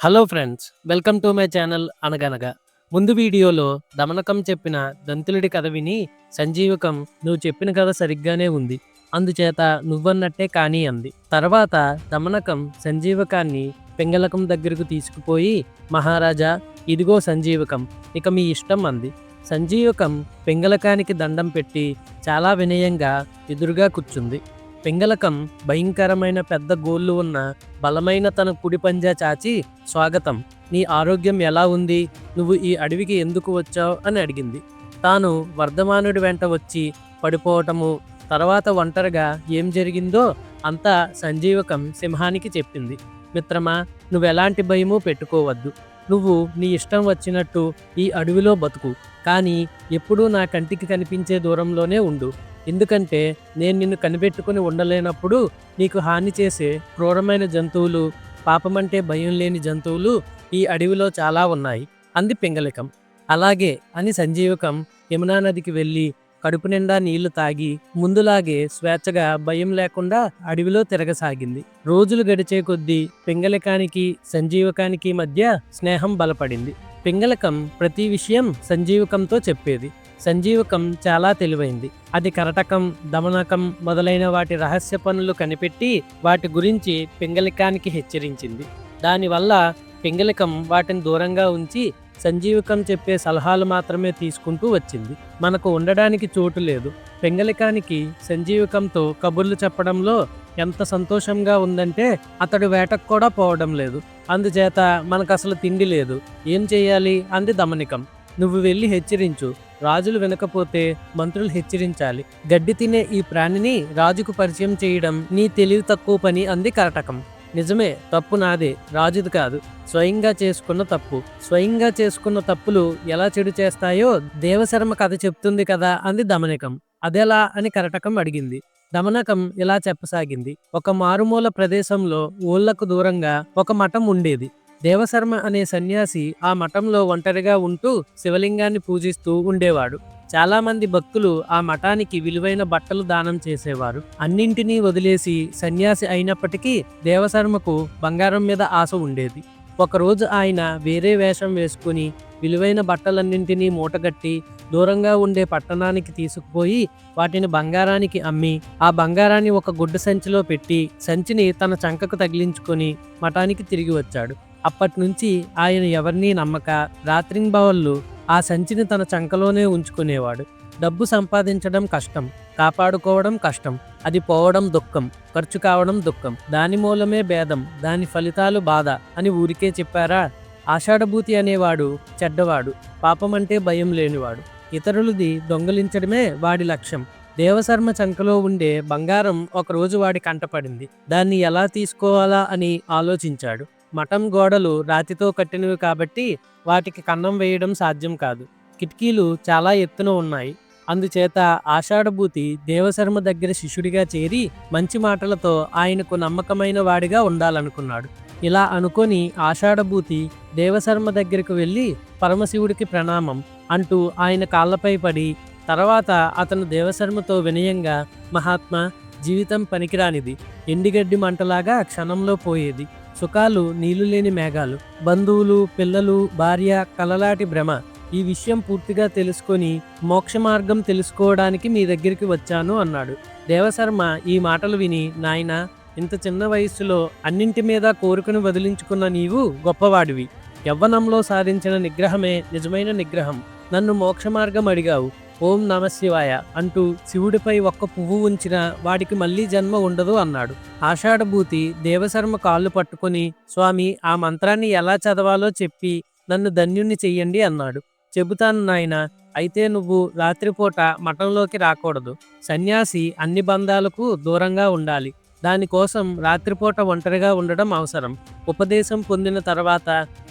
Hello friends welcome to my channel అనగనగా ముందు వీడియోలో దమనకం చెప్పిన దంతులుడి కథ విని సంజీవకం నువ్వు చెప్పిన కథ సరిగ్గానే ఉంది. అందుచేత నువ్వన్నట్టే కానీ అంది. తర్వాత దమనకం సంజీవకాన్ని పింగళకం దగ్గరకు తీసుకుపోయి మహారాజా ఇదిగో సంజీవకం ఇక మీ ఇష్టం అంది. సంజీవకం పింగళకానికి దండం పెట్టి చాలా వినయంగా ఎదురుగా కూర్చుంది. పింగళకం భయంకరమైన పెద్ద గోళ్ళు ఉన్న బలమైన తన కుడి పంజా చాచి స్వాగతం. నీ ఆరోగ్యం ఎలా ఉంది? నువ్వు ఈ అడవికి ఎందుకు వచ్చావు? అని అడిగింది. తాను వర్ధమానుడి వెంట వచ్చి పడిపోవటము తర్వాత ఒంటరిగా ఏం జరిగిందో అంతా సంజీవకం సింహానికి చెప్పింది. మిత్రమా నువ్వెలాంటి భయము పెట్టుకోవద్దు. నువ్వు నీ ఇష్టం వచ్చినట్టు ఈ అడవిలో బతుకు. కానీ ఎప్పుడూ నా కంటికి కనిపించే దూరంలోనే ఉండు. ఎందుకంటే నేను నిన్ను కనిపెట్టుకుని ఉండలేనప్పుడు నీకు హాని చేసే క్రూరమైన జంతువులు పాపమంటే భయం లేని జంతువులు ఈ అడవిలో చాలా ఉన్నాయి. అంది పింగళికం. అలాగే అని సంజీవకం యమునా నదికి వెళ్ళి కడుపు నిండా నీళ్ళు తాగి ముందులాగే స్వేచ్ఛగా భయం లేకుండా అడవిలో తిరగసాగింది. రోజులు గడిచే కొద్దీ పింగళికానికి సంజీవకానికి మధ్య స్నేహం బలపడింది. పింగళకం ప్రతి విషయం సంజీవకంతో చెప్పేది. సంజీవకం చాలా తెలివైంది. అది కరటకం దమనకం మొదలైన వాటి రహస్య పనులు కనిపెట్టి వాటి గురించి పింగళికానికి హెచ్చరించింది. దానివల్ల పింగళికం వాటిని దూరంగా ఉంచి సంజీవకం చెప్పే సలహాలు మాత్రమే తీసుకుంటూ వచ్చింది. మనకు ఉండడానికి చోటు లేదు. పింగళికానికి సంజీవకంతో కబుర్లు చెప్పడంలో ఎంత సంతోషంగా ఉందంటే అతడు వేటకు కూడా పోవడం లేదు. అందుచేత మనకు అసలు తిండి లేదు. ఏం చేయాలి? అంది దమనికం. నువ్వు వెళ్ళి హెచ్చరించు. రాజులు వినకపోతే మంత్రులు హెచ్చరించాలి. గడ్డి తినే ఈ ప్రాణిని రాజుకు పరిచయం చేయడం నీ తెలివి తక్కువ పని అంది కరటకం. నిజమే తప్పు నాదే. రాజుది కాదు. స్వయంగా చేసుకున్న తప్పు. స్వయంగా చేసుకున్న తప్పులు ఎలా చెడు చేస్తాయో దేవశర్మ కథ చెప్తుంది కదా అంది దమనికం. అదెలా అని కరటకం అడిగింది. దమనకం ఇలా చెప్పసాగింది. ఒక మారుమూల ప్రదేశంలో ఊళ్ళకు దూరంగా ఒక మఠం ఉండేది. దేవశర్మ అనే సన్యాసి ఆ మఠంలో ఒంటరిగా ఉంటూ శివలింగాన్ని పూజిస్తూ ఉండేవాడు. చాలామంది భక్తులు ఆ మఠానికి విలువైన బట్టలు దానం చేసేవారు. అన్నింటినీ వదిలేసి సన్యాసి అయినప్పటికీ దేవశర్మకు బంగారం మీద ఆశ ఉండేది. ఒకరోజు ఆయన వేరే వేషం వేసుకుని విలువైన బట్టలన్నింటినీ మూటగట్టి దూరంగా ఉండే పట్టణానికి తీసుకుపోయి వాటిని బంగారానికి అమ్మి ఆ బంగారాన్ని ఒక గుడ్డ సంచిలో పెట్టి సంచిని తన చంకకు తగిలించుకొని మఠానికి తిరిగి వచ్చాడు. అప్పటి నుంచి ఆయన ఎవరినీ నమ్మక రాత్రింబవళ్ళు ఆ సంచిని తన చంకలోనే ఉంచుకునేవాడు. డబ్బు సంపాదించడం కష్టం కాపాడుకోవడం కష్టం అది పోవడం దుఃఖం ఖర్చు కావడం దుఃఖం దాని మూలమే భేదం దాని ఫలితాలు బాధ అని ఊరికే చెప్పారా? ఆషాఢభూతి అనేవాడు చెడ్డవాడు పాపమంటే భయం లేనివాడు. ఇతరులది దొంగలించడమే వాడి లక్ష్యం. దేవశర్మ చంకలో ఉండే బంగారం ఒకరోజు వాడి కంటపడింది దాన్ని ఎలా తీసుకోవాలా అని ఆలోచించాడు. మఠం గోడలు రాతితో కట్టినవి కాబట్టి వాటికి కన్నం వేయడం సాధ్యం కాదు. కిటికీలు చాలా ఎత్తున ఉన్నాయి. అందుచేత ఆషాఢభూతి దేవశర్మ దగ్గర శిష్యుడిగా చేరి మంచి మాటలతో ఆయనకు నమ్మకమైన వాడిగా ఉండాలనుకున్నాడు. ఇలా అనుకొని ఆషాఢభూతి దేవశర్మ దగ్గరకు వెళ్ళి పరమశివుడికి ప్రణామం అంటూ ఆయన కాళ్ళపై పడి తర్వాత అతను దేవశర్మతో వినయంగా మహాత్మా జీవితం పనికిరానిది. ఎండిగడ్డి మంటలాగా క్షణంలో పోయేది. సుఖాలు నీళ్ళు లేని మేఘాలు బంధువులు పిల్లలు భార్య కలలాటి భ్రమ. ఈ విషయం పూర్తిగా తెలుసుకొని మోక్ష మార్గం తెలుసుకోవడానికి మీ దగ్గరికి వచ్చాను అన్నాడు. దేవశర్మ ఈ మాటలు విని నాయన ఇంత చిన్న వయస్సులో అన్నింటి మీద కోరుకుని వదిలించుకున్న నీవు గొప్పవాడివి. యవ్వనంలో సాధించిన నిగ్రహమే నిజమైన నిగ్రహం. నన్ను మోక్ష మార్గం అడిగావు. ఓం నమ శివాయ అంటూ శివుడిపై ఒక్క పువ్వు ఉంచిన వాడికి మళ్ళీ జన్మ ఉండదు అన్నాడు. ఆషాఢభూతి దేవశర్మ కాళ్ళు పట్టుకొని స్వామి ఆ మంత్రాన్ని ఎలా చదవాలో చెప్పి నన్ను ధన్యుణ్ణి చెయ్యండి అన్నాడు. చెబుతాను నాయన అయితే నువ్వు రాత్రిపూట మఠంలోకి రాకూడదు. సన్యాసి అన్ని బంధాలకు దూరంగా ఉండాలి. దానికోసం రాత్రిపూట ఒంటరిగా ఉండడం అవసరం. ఉపదేశం పొందిన తర్వాత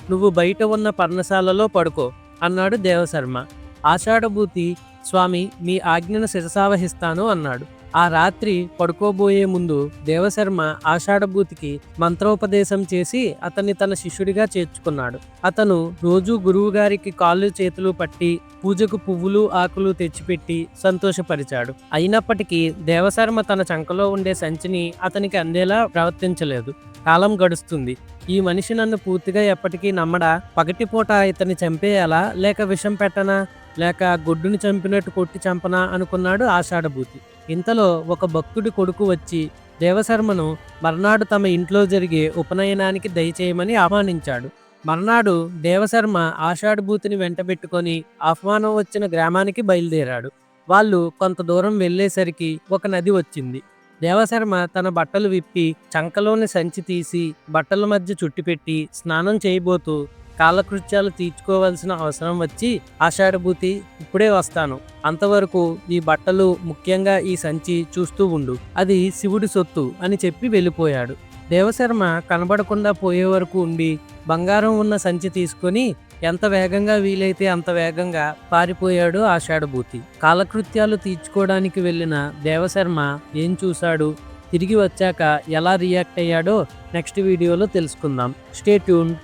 నువ్వు బయట ఉన్న పర్ణశాలలో పడుకో అన్నాడు దేవశర్మ. ఆషాఢభూతి స్వామి మీ ఆజ్ఞను శిరసావహిస్తాను అన్నాడు. ఆ రాత్రి పడుకోబోయే ముందు దేవశర్మ ఆషాఢభూతికి మంత్రోపదేశం చేసి అతన్ని తన శిష్యుడిగా చేర్చుకున్నాడు. అతను రోజు గురువుగారికి కాళ్ళు చేతులు పట్టి పూజకు పువ్వులు ఆకులు తెచ్చిపెట్టి సంతోషపరిచాడు. అయినప్పటికీ దేవశర్మ తన చంకలో ఉండే సంచిని అతనికి అందేలా ప్రవర్తించలేదు. కాలం గడుస్తుంది. ఈ మనిషి నన్ను పూర్తిగా ఎప్పటికీ నమ్మడా? పగటిపూట ఇతన్ని చంపేయాలా? లేక విషం పెట్టనా? లేక గుడ్డుని చంపినట్టు కొట్టి చంపనా అనుకున్నాడు ఆషాఢభూతి. ఇంతలో ఒక భక్తుడి కొడుకు వచ్చి దేవశర్మను మర్నాడు తమ ఇంట్లో జరిగే ఉపనయనానికి దయచేయమని ఆహ్వానించాడు. మర్నాడు దేవశర్మ ఆషాఢభూతిని వెంటబెట్టుకొని ఆహ్వానం వచ్చిన గ్రామానికి బయలుదేరాడు. వాళ్ళు కొంత దూరం వెళ్ళేసరికి ఒక నది వచ్చింది. దేవశర్మ తన బట్టలు విప్పి చంకలోని సంచి తీసి బట్టల మధ్య చుట్టిపెట్టి స్నానం చేయబోతూ కాలకృత్యాలు తీర్చుకోవాల్సిన అవసరం వచ్చి ఆషాఢభూతి ఇప్పుడే వస్తాను. అంతవరకు ఈ బట్టలు ముఖ్యంగా ఈ సంచి చూస్తూ ఉండు. అది శివుడి సొత్తు అని చెప్పి వెళ్ళిపోయాడు. దేవశర్మ కనబడకుండా పోయే వరకు ఉండి బంగారం ఉన్న సంచి తీసుకొని ఎంత వేగంగా వీలైతే అంత వేగంగా పారిపోయాడు ఆషాఢభూతి. కాలకృత్యాలు తీర్చుకోవడానికి వెళ్ళిన దేవశర్మ ఏం చూశాడు? తిరిగి వచ్చాక ఎలా రియాక్ట్ అయ్యాడో నెక్స్ట్ వీడియోలో తెలుసుకుందాం. Stay tune